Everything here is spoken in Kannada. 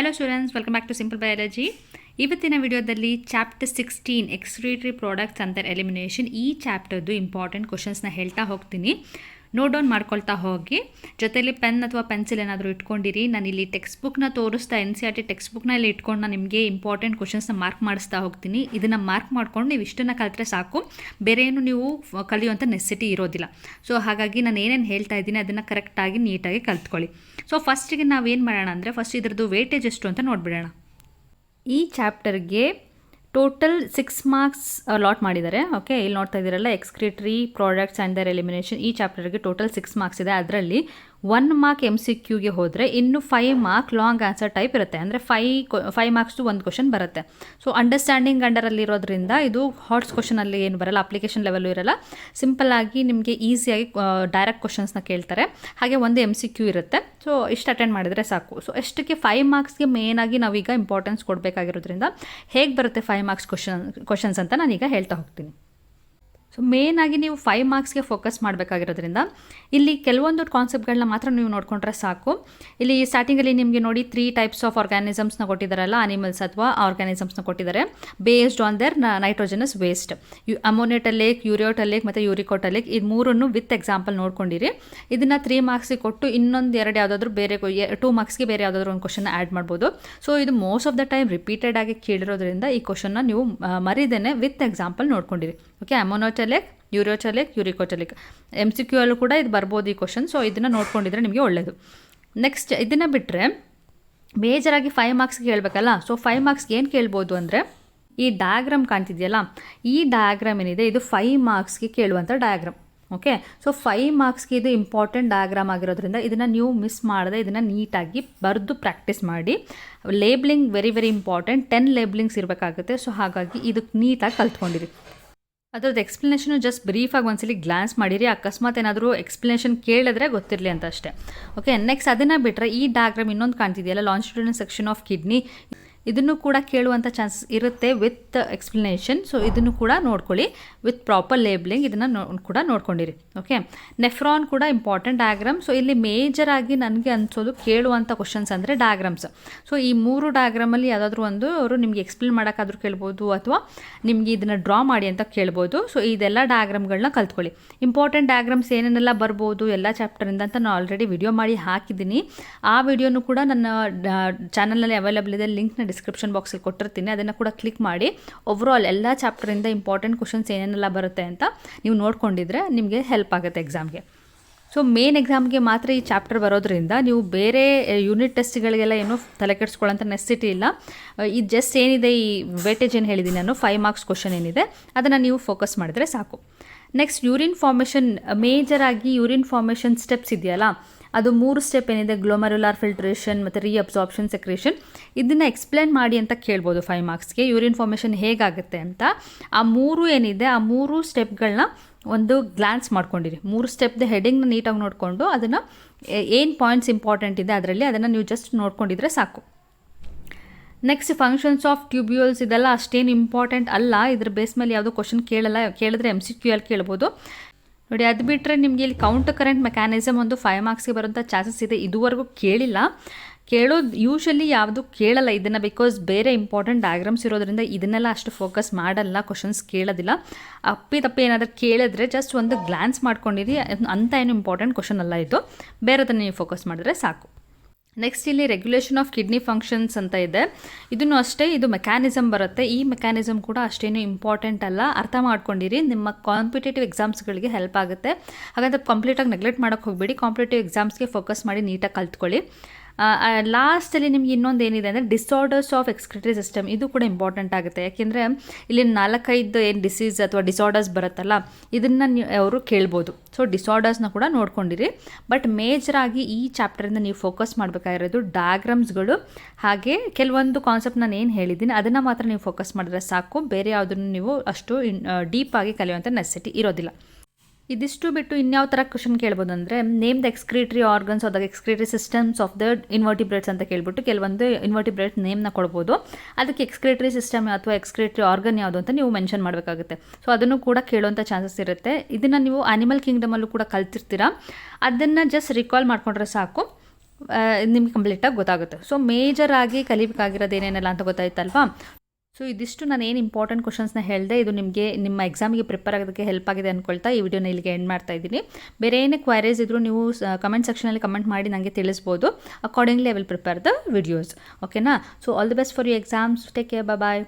Hello students, welcome back to Simple Biology. ಇವತ್ತಿನ ವಿಡಿಯೋದಲ್ಲಿ chapter sixteen excretory products and their elimination ಈ ಚಾಪ್ಟರ್ದು ಇಂಪಾರ್ಟೆಂಟ್ ಕ್ವಶನ್ಸ್ನ ಹೇಳ್ತಾ ಹೋಗ್ತೀನಿ. ನೋಟ್ ಡೌನ್ ಮಾಡ್ಕೊಳ್ತಾ ಹೋಗಿ. ಜೊತೆಯಲ್ಲಿ ಪೆನ್ ಅಥವಾ ಪೆನ್ಸಿಲ್ ಏನಾದರೂ ಇಟ್ಕೊಂಡಿರಿ, ನಾನು ಇಲ್ಲಿ ಟೆಕ್ಸ್ಟ್ ಬುಕ್ನ ತೋರಿಸ್ತಾ N C R T text ಬುಕ್ನ ಇಲ್ಲಿ ಇಟ್ಕೊಂಡು ನಾನು ನಿಮಗೆ ಇಂಪಾರ್ಟೆಂಟ್ ಕ್ವಶನ್ಸ್ನ ಮಾರ್ಕ್ ಮಾಡಿಸ್ತಾ ಹೋಗ್ತೀನಿ. ಇದನ್ನು ಮಾರ್ಕ್ ಮಾಡ್ಕೊಂಡು ನೀವು ಇಷ್ಟನ್ನು ಕಲಿತ್ರೆ ಸಾಕು. ಬೇರೆ ಏನು ನೀವು ಕಲಿಯುವಂಥ ನೆಸಿಟಿ ಇರೋದಿಲ್ಲ. ಸೊ ಹಾಗಾಗಿ ನಾನು ಏನೇನು ಹೇಳ್ತಾ ಇದ್ದೀನಿ ಅದನ್ನು ಕರೆಕ್ಟಾಗಿ ನೀಟಾಗಿ ಕಲ್ತ್ಕೊಳ್ಳಿ. ಸೊ ಫಸ್ಟಿಗೆ ನಾವೇನು ಮಾಡೋಣ ಅಂದರೆ ಫಸ್ಟ್ ಇದ್ರದ್ದು ವೇಟೇಜ್ ಎಷ್ಟು ಅಂತ ನೋಡಿಬಿಡೋಣ. ಈ ಚಾಪ್ಟರ್ಗೆ ಟೋಟಲ್ ಸಿಕ್ಸ್ ಮಾರ್ಕ್ಸ್ ಅಲಾಟ್ ಮಾಡಿದ್ದಾರೆ. ಓಕೆ, ಇಲ್ಲಿ ನೋಡ್ತಾ ಇದ್ದೀರಲ್ಲ, excretory, products and their elimination ಈ ಚಾಪ್ಟರ್ಗೆ ಟೋಟಲ್ ಸಿಕ್ಸ್ ಮಾರ್ಕ್ಸ್ ಇದೆ. ಅದರಲ್ಲಿ ಒನ್ ಮಾರ್ಕ್ ಎಂ ಸಿ ಕ್ಯೂಗೆ ಹೋದರೆ ಇನ್ನು five mark long answer type ಇರುತ್ತೆ. ಅಂದರೆ ಫೈ ಫೈವ್ ಮಾರ್ಕ್ಸ್ದು ಒಂದು ಕ್ವಶನ್ ಬರುತ್ತೆ. ಸೊ ಅಂಡರ್ಸ್ಟ್ಯಾಂಡಿಂಗ್ ಅಂಡರಲ್ಲಿರೋದ್ರಿಂದ ಇದು ಹಾಟ್ಸ್ ಕ್ವಶನಲ್ಲಿ ಏನು ಬರಲ್ಲ ಅಪ್ಲಿಕೇಶನ್ ಲೆವೆಲ್ಲು ಇರಲ್ಲ. ಸಿಂಪಲ್ ಆಗಿ ನಿಮಗೆ ಈಸಿಯಾಗಿ ಡೈರೆಕ್ಟ್ ಕ್ವಶನ್ಸ್ನ ಕೇಳ್ತಾರೆ. ಹಾಗೆ ಒಂದು ಎಂ ಸಿ ಕ್ಯೂ ಇರುತ್ತೆ. ಸೊ ಇಷ್ಟು ಅಟೆಂಡ್ ಮಾಡಿದರೆ ಸಾಕು. ಸೊ ಎಷ್ಟಕ್ಕೆ ಫೈವ್ ಮಾರ್ಕ್ಸ್ಗೆ ಮೇನಾಗಿ ನಾವೀಗ ಇಂಪಾರ್ಟೆನ್ಸ್ ಕೊಡಬೇಕಾಗಿರೋದ್ರಿಂದ ಹೇಗೆ ಬರುತ್ತೆ ಫೈವ್ ಮಾರ್ಕ್ಸ್ ಕ್ವಶನ್ ಕ್ವಶನ್ಸ್ ಅಂತ ನಾನೀಗ ಹೇಳ್ತಾ ಹೋಗ್ತೀನಿ. ಸೊ ಆಗಿ ನೀವು ಫೈವ್ ಮಾರ್ಕ್ಸ್ಗೆ ಫೋಕಸ್ ಮಾಡಬೇಕಾಗಿರೋದ್ರಿಂದ, ಇಲ್ಲಿ ಕೆಲವೊಂದು ಕಾನ್ಸೆಪ್ಟ್ಗಳನ್ನ ಮಾತ್ರ ನೀವು ನೋಡ್ಕೊಂಡ್ರೆ ಸಾಕು. ಇಲ್ಲಿ ಸ್ಟಾರ್ಟಿಂಗಲ್ಲಿ ನಿಮಗೆ ನೋಡಿ ತ್ರೀ ಟೈಪ್ಸ್ ಆಫ್ ಆರ್ಗ್ಯಾನಿಸಮ್ಸ್ನ ಕೊಟ್ಟಿದ್ದಾರಲ್ಲ ಅನಿಮಲ್ಸ್ ಅಥವಾ ಆರ್ಗ್ಯಾನಿಸಮ್ಸ್ನ ಕೊಟ್ಟಿದ್ದಾರೆ. Based on their nitrogenous waste you ammonotelic ureotelic ಮತ್ತು ಯೂರಿಕೋಟಲೇಕ್ ಇದು ಮೂರನ್ನು ವಿತ್ ಎಕ್ಸಾಂಪಲ್ ನೋಡ್ಕೊಂಡಿರಿ. ಇದನ್ನು ತ್ರೀ ಮಾರ್ಕ್ಸಿಗೆ ಕೊಟ್ಟು ಇನ್ನೊಂದು ಎರಡು ಯಾವುದಾದ್ರೂ ಬೇರೆ ಟೂ ಮಾರ್ಕ್ಸ್ಗೆ ಬೇರೆ ಯಾವುದಾದ್ರೂ ಒಂದು ಕ್ವಶನ್ ಆ್ಯಡ್ ಮಾಡ್ಬೋದು. ಸೊ ಇದು most of the time repeated ಆಗಿ ಕೇಳಿರೋದ್ರಿಂದ ಈ ಕ್ವಶನ್ನ ನೀವು ಮರಿದೇನೆ with example ನೋಡ್ಕೊಂಡಿರಿ. Okay ammonotelic ureotelic uricotelic M C Q ಅಲ್ಲೂ ಕೂಡ ಇದು ಬರ್ಬೋದು ಈ ಕ್ವಶನ್ ಸೊ ಇದನ್ನು ನೋಡ್ಕೊಂಡಿದ್ರೆ ನಿಮಗೆ ಒಳ್ಳೆಯದು ನೆಕ್ಸ್ಟ್ ಇದನ್ನು ಬಿಟ್ಟರೆ ಮೇಜರಾಗಿ ಫೈವ್ ಮಾರ್ಕ್ಸ್ಗೆ ಕೇಳಬೇಕಲ್ಲ ಸೊ ಫೈವ್ ಮಾರ್ಕ್ಸ್ಗೆ ಏನು ಕೇಳ್ಬೋದು ಅಂದರೆ, ಈ ಡಯಾಗ್ರಾಮ್ ಕಾಣ್ತಿದೆಯಲ್ಲ? ಈ ಡಯಾಗ್ರಾಮ್ ಏನಿದೆ? ಇದು ಫೈವ್ ಮಾರ್ಕ್ಸ್ಗೆ ಕೇಳುವಂಥ ಡಯಾಗ್ರಾಮ್ ಓಕೆ ಸೊ ಫೈವ್ ಮಾರ್ಕ್ಸ್ಗೆ ಇದು ಇಂಪಾರ್ಟೆಂಟ್ ಡಯಾಗ್ರಾಮ್ ಆಗಿರೋದ್ರಿಂದ ಇದನ್ನು ನೀವು ಮಿಸ್ ಮಾಡದೆ ಇದನ್ನು ನೀಟಾಗಿ ಬರೆದು ಪ್ರಾಕ್ಟೀಸ್ ಮಾಡಿ. Labelling very very important ten labellings ಇರಬೇಕಾಗುತ್ತೆ. ಸೊ ಹಾಗಾಗಿ ಇದಕ್ಕೆ ನೀಟಾಗಿ ಕಲ್ತ್ಕೊಂಡಿರಿ. ಅದ್ರದ್ದು ಎಕ್ಸ್ಪ್ಲನೇಷನು ಜಸ್ಟ್ ಬ್ರೀಫಾಗಿ ಒಂದ್ಸಲಿ ಗ್ಲಾನ್ಸ್ ಮಾಡಿರಿ, ಅಕಸ್ಮಾತ್ ಏನಾದರೂ ಎಕ್ಸ್ಪ್ಲನೇಷನ್ ಕೇಳಿದ್ರೆ ಗೊತ್ತಿರಲಿ ಅಂತ ಅಷ್ಟೇ. ಓಕೆ ನೆಕ್ಸ್ಟ್ ಅದನ್ನು ಬಿಟ್ಟರೆ ಈ ಡಯಾಗ್ರಾಮ್ ಇನ್ನೊಂದು ಕಾಣ್ತಿದೆಯಲ್ಲ ಲಾಂಜಿಟ್ಯೂಡಿನಲ್ ಸೆಕ್ಷನ್ ಆಫ್ ಕಿಡ್ನಿ ಇದನ್ನು ಕೂಡ ಕೇಳುವಂಥ ಚಾನ್ಸಸ್ ಇರುತ್ತೆ ವಿತ್ ಎಕ್ಸ್ಪ್ಲನೇಷನ್ ಸೊ ಇದನ್ನು ಕೂಡ ನೋಡ್ಕೊಳ್ಳಿ. ವಿತ್ ಪ್ರಾಪರ್ ಲೇಬ್ಲಿಂಗ್ ಇದನ್ನು ನೋ, ಕೂಡ ನೋಡ್ಕೊಂಡಿರಿ. ಓಕೆ ನೆಫ್ರಾನ್ ಕೂಡ ಇಂಪಾರ್ಟೆಂಟ್ ಡಯಾಗ್ರಾಮ್ ಸೊ ಇಲ್ಲಿ ಮೇಜರ್ ಆಗಿ ನನಗೆ ಅನ್ಸೋದು ಕೇಳುವಂಥ ಕ್ವಶನ್ಸ್ ಅಂದರೆ ಡಯಾಗ್ರಾಮ್ಸ್ ಸೊ ಈ ಮೂರು ಡಯಾಗ್ರಾಮಲ್ಲಿ ಯಾವುದಾದ್ರೂ ಒಂದು ಅವರು ನಿಮಗೆ ಎಕ್ಸ್ಪ್ಲೇನ್ ಮಾಡೋಕ್ಕಾದ್ರೂ ಕೇಳ್ಬೋದು ಅಥವಾ ನಿಮಗೆ ಇದನ್ನು ಡ್ರಾ ಮಾಡಿ ಅಂತ ಕೇಳ್ಬೋದು. ಸೊ ಇದೆಲ್ಲ ಡಯಾಗ್ರಾಮ್ಗಳನ್ನ ಕಲ್ತ್ಕೊಳ್ಳಿ. ಇಂಪಾರ್ಟೆಂಟ್ ಡಯಾಗ್ರಾಮ್ಸ್ ಏನೇನೆಲ್ಲ ಬರ್ಬೋದು ಎಲ್ಲ ಚಾಪ್ಟರಿಂದ ಅಂತ ನಾನು ಆಲ್ರೆಡಿ ವಿಡಿಯೋ ಮಾಡಿ ಹಾಕಿದ್ದೀನಿ. ಆ ವಿಡಿಯೋನು ಕೂಡ ನನ್ನ ಚಾನಲ್ನಲ್ಲಿ ಅವೈಲೇಬಲ್ ಇದೆ ಲಿಂಕ್ನ ಡಿಸ್ಕ್ರಿಪ್ಷನ್ ಬಾಕ್ಸಲ್ಲಿ ಕೊಟ್ಟಿರ್ತೀನಿ. ಅದನ್ನು ಕೂಡ ಕ್ಲಿಕ್ ಮಾಡಿ. ಓವರಾಲ್ ಎಲ್ಲ ಚಾಪ್ಟರಿಂದ ಇಂಪಾರ್ಟೆಂಟ್ ಕ್ವಶನ್ಸ್ ಏನೇನೆಲ್ಲ ಬರುತ್ತೆ ಅಂತ ನೀವು ನೋಡ್ಕೊಂಡಿದ್ರೆ ನಿಮಗೆ ಹೆಲ್ಪ್ ಆಗುತ್ತೆ ಎಕ್ಸಾಮ್ಗೆ ಸೊ ಮೇನ್ ಎಕ್ಸಾಮ್ಗೆ ಮಾತ್ರ ಈ ಚಾಪ್ಟರ್ ಬರೋದ್ರಿಂದ ನೀವು ಬೇರೆ ಯೂನಿಟ್ ಟೆಸ್ಟ್ಗಳಿಗೆಲ್ಲ ಏನು ತಲೆ ಕೆಡಿಸ್ಕೊಳ್ಳೋಂಥ ನೆಸಿಟಿ ಇಲ್ಲ. ಈ ಜಸ್ಟ್ ಏನಿದೆ ಈ ವೇಟೇಜ್ ಏನು ಹೇಳಿದ್ದೀನಿ ನಾನು ಫೈವ್ ಮಾರ್ಕ್ಸ್ ಕ್ವಶನ್ ಏನಿದೆ, ಅದನ್ನು ನೀವು ಫೋಕಸ್ ಮಾಡಿದರೆ ಸಾಕು. ನೆಕ್ಸ್ಟ್ ಯೂರಿನ್ ಫಾರ್ಮೇಷನ್ ಮೇಜರ್ ಆಗಿ ಯೂರಿನ್ ಫಾರ್ಮೇಷನ್ ಸ್ಟೆಪ್ಸ್ ಇದೆಯಲ್ಲ ಅದು ಮೂರು ಸ್ಟೆಪ್ ಏನಿದೆ ಗ್ಲೋಮರುಲಾರ್ ಫಿಲ್ಟ್ರೇಷನ್ ಮತ್ತು ರೀಅಬ್ಸಾರ್ಪ್ಷನ್ ಸೆಕ್ರೇಷನ್ ಇದನ್ನು ಎಕ್ಸ್ಪ್ಲೇನ್ ಮಾಡಿ ಅಂತ ಕೇಳ್ಬೋದು ಫೈವ್ ಮಾರ್ಕ್ಸ್ಗೆ ಯೂರಿನ್ ಫಾರ್ಮೇಷನ್ ಹೇಗಾಗುತ್ತೆ ಅಂತ ಆ ಮೂರು ಏನಿದೆ, ಆ ಮೂರು ಸ್ಟೆಪ್ಗಳನ್ನ ಒಂದು ಗ್ಲಾನ್ಸ್ ಮಾಡ್ಕೊಂಡಿರಿ. ಮೂರು ಸ್ಟೆಪ್ದು ಹೆಡಿಂಗ್ನ ನೀಟಾಗಿ ನೋಡಿಕೊಂಡು ಅದನ್ನು ಏನು ಪಾಯಿಂಟ್ಸ್ ಇಂಪಾರ್ಟೆಂಟ್ ಇದೆ ಅದರಲ್ಲಿ ಅದನ್ನು ನೀವು ಜಸ್ಟ್ ನೋಡ್ಕೊಂಡಿದ್ರೆ ಸಾಕು. ನೆಕ್ಸ್ಟ್ ಫಂಕ್ಷನ್ಸ್ ಆಫ್ ಟ್ಯೂಬ್ಯೂಲ್ಸ್ ಇದೆಲ್ಲ ಅಷ್ಟೇನು ಇಂಪಾರ್ಟೆಂಟ್ ಅಲ್ಲ. ಇದ್ರ ಬೇಸ್ ಮೇಲೆ ಯಾವುದೋ ಕ್ವಶನ್ ಕೇಳಲ್ಲ, ಕೇಳಿದ್ರೆ ಎಂ ಸಿ ಕ್ಯೂ ಅಲ್ಲಿ ಕೇಳ್ಬೋದು. ನೋಡಿ, ಅದು ಬಿಟ್ಟರೆ ನಿಮಗೆ ಇಲ್ಲಿ ಕೌಂಟರ್ ಕರೆಂಟ್ ಮೆಕ್ಯಾನಿಸಮ್ ಒಂದು ಫೈವ್ ಮಾರ್ಕ್ಸ್ಗೆ ಬರುವಂಥ ಚಾನ್ಸಸ್ ಇದೆ. ಇದುವರೆಗೂ ಕೇಳಿಲ್ಲ. ಕೇಳೋದು ಯೂಶಲಿ ಯಾವುದು ಕೇಳಲ್ಲ ಇದನ್ನು ಬಿಕಾಸ್ ಬೇರೆ ಇಂಪಾರ್ಟೆಂಟ್ ಡಯಾಗ್ರಾಮ್ಸ್ ಇರೋದ್ರಿಂದ ಇದನ್ನೆಲ್ಲ ಅಷ್ಟು ಫೋಕಸ್ ಮಾಡಲ್ಲ ಕ್ವಶನ್ಸ್ ಕೇಳೋದಿಲ್ಲ. ಅಪ್ಪಿ ತಪ್ಪಿ ಏನಾದರೂ ಕೇಳಿದ್ರೆ ಜಸ್ಟ್ ಒಂದು ಗ್ಲಾನ್ಸ್ ಮಾಡ್ಕೊಂಡಿರಿ. ಅಂತ ಏನು ಇಂಪಾರ್ಟೆಂಟ್ ಕ್ವಶನ್ ಅಲ್ಲ ಇದು. ಬೇರೆದನ್ನು ನೀವು ಫೋಕಸ್ ಮಾಡಿದ್ರೆ ಸಾಕು. ನೆಕ್ಸ್ಟ್ ಇಲ್ಲಿ ರೆಗ್ಯುಲೇಷನ್ ಆಫ್ ಕಿಡ್ನಿ ಫಂಕ್ಷನ್ಸ್ ಅಂತ ಇದೆ. ಇದನ್ನು ಅಷ್ಟೇ ಇದು ಮೆಕ್ಯಾನಿಸಮ್ ಬರುತ್ತೆ. ಈ ಮೆಕ್ಯಾನಿಸಮ್ ಕೂಡ ಅಷ್ಟೇನು ಇಂಪಾರ್ಟೆಂಟ್ ಅಲ್ಲ. ಅರ್ಥ ಮಾಡ್ಕೊಂಡಿರಿ. ನಿಮ್ಮ ಕಾಂಪಿಟೇಟಿವ್ ಎಕ್ಸಾಮ್ಸ್ಗಳಿಗೆ ಹೆಲ್ಪ್ ಆಗುತ್ತೆ. ಹಾಗಾದ್ರೆ ಕಂಪ್ಲೀಟಾಗಿ ನೆಗ್ಲೆಕ್ಟ್ ಮಾಡೋಕ್ಕೆ ಹೋಗಬೇಡಿ. ಕಾಂಪಿಟೇಟಿವ್ ಎಕ್ಸಾಮ್ಸ್ಗೆ ಫೋಕಸ್ ಮಾಡಿ ನೀಟಾಗಿ ಕಲ್ತ್ಕೊಳ್ಳಿ. ಲಾಸ್ಟಲ್ಲಿ ನಿಮ್ಗೆ ಇನ್ನೊಂದು ಏನಿದೆ ಅಂದರೆ ಡಿಸಾರ್ಡರ್ಸ್ ಆಫ್ ಎಕ್ಸ್ಕ್ರಿಟರಿ ಸಿಸ್ಟಮ್ ಇದು ಕೂಡ ಇಂಪಾರ್ಟೆಂಟ್ ಆಗುತ್ತೆ. ಯಾಕೆಂದರೆ ಇಲ್ಲಿ ನಾಲ್ಕೈದು ಏನು ಡಿಸೀಸ್ ಅಥವಾ ಡಿಸಾರ್ಡರ್ಸ್ ಬರುತ್ತಲ್ಲ, ಇದನ್ನು ಅವರು ಕೇಳ್ಬೋದು. ಸೊ ಡಿಸಾರ್ಡರ್ಸ್ನ ಕೂಡ ನೋಡ್ಕೊಂಡಿರಿ. ಬಟ್ ಮೇಜರಾಗಿ ಈ ಚಾಪ್ಟರಿಂದ ನೀವು ಫೋಕಸ್ ಮಾಡಬೇಕಾಗಿರೋದು ಡಯಾಗ್ರಾಮ್ಸ್ಗಳು ಹಾಗೆ ಕೆಲವೊಂದು ಕಾನ್ಸೆಪ್ಟ್ ನಾನು ಏನು ಹೇಳಿದ್ದೀನಿ, ಅದನ್ನು ಮಾತ್ರ ನೀವು ಫೋಕಸ್ ಮಾಡಿದ್ರೆ ಸಾಕು. ಬೇರೆ ಯಾವುದನ್ನು ನೀವು ಅಷ್ಟು ಡೀಪಾಗಿ ಕಲಿಯುವಂಥ ನೆಸೆಸಿಟಿ ಇರೋದಿಲ್ಲ. ಇದಿಷ್ಟು ಬಿಟ್ಟು ಇನ್ಯಾವ ಥರ ಕ್ವಶನ್ ಕೇಳ್ಬೋದು ಅಂದರೆ ನೇಮ್ ದ ಎಕ್ಸ್ಕ್ರಿಟ್ರಿ ಆರ್ಗನ್ಸ್ ಆದ excretory systems of the invertebrates ಅಂತ ಕೇಳ್ಬಿಟ್ಟು ಕೆಲವೊಂದು ಇನ್ವರ್ಟಿಬ್ರೇಟ್ ನೇಮ್ನ ಕೊಡ್ಬೋದು. ಅದಕ್ಕೆ ಎಕ್ಸ್ಕ್ರಿಟ್ರಿ ಸಿಸ್ಟಮ್ ಅಥವಾ ಎಕ್ಸ್ಕ್ರಿಟ್ರಿ ಆರ್ಗನ್ ಯಾವುದು ಅಂತ ನೀವು ಮೆನ್ಷನ್ ಮಾಡಬೇಕಾಗುತ್ತೆ. ಸೊ ಅದನ್ನು ಕೂಡ ಕೇಳುವಂಥ ಚಾನ್ಸಸ್ ಇರುತ್ತೆ. ಇದನ್ನು ನೀವು ಅನಿಮಲ್ ಕಿಂಗ್ಡಮಲ್ಲೂ ಕೂಡ ಕಲ್ತಿರ್ತೀರಾ. ಅದನ್ನು ಜಸ್ಟ್ ರಿಕಾಲ್ ಮಾಡಿಕೊಂಡ್ರೆ ಸಾಕು. ನಿಮ್ಗೆ ಕಂಪ್ಲೀಟಾಗಿ ಗೊತ್ತಾಗುತ್ತೆ. ಸೊ ಆಗಿ ಕಲಿಬೇಕಾಗಿರೋದು ಏನೇನೆಲ್ಲ ಅಂತ ಗೊತ್ತಾಯ್ತಲ್ವಾ? ಸೊ ಇದಿಷ್ಟು ನಾನು ಏನು ಇಂಪಾರ್ಟೆಂಟ್ ಕ್ವಶನ್ಸ್ನ ಹೇಳಿದೆ, ಇದು ನಿಮಗೆ ನಿಮ್ಮ ಎಕ್ಸಾಮಿಗೆ ಪ್ರಿಪೇರ್ ಆಗೋದಕ್ಕೆ ಹೆಲ್ಪ್ ಆಗಿದೆ ಅಂದ್ಕೊಳ್ತಾ ಈ ವಿಡಿಯೋನ ಇಲ್ಲಿಗೆ ಎಂಡ್ ಮಾಡ್ತಾ ಇದ್ದೀನಿ. ಬೇರೆ ಏನೇ ಕ್ವೈರೀಸ್ ಇದ್ದರೂ ನೀವು ಕಮೆಂಟ್ ಸೆಕ್ಷನಲ್ಲಿ ಕಮೆಂಟ್ ಮಾಡಿ ನನಗೆ ತಿಳಿಸ್ಬೋದು. Accordingly I will prepare the videos ಓಕೆನಾ so all the best for you exams take care bye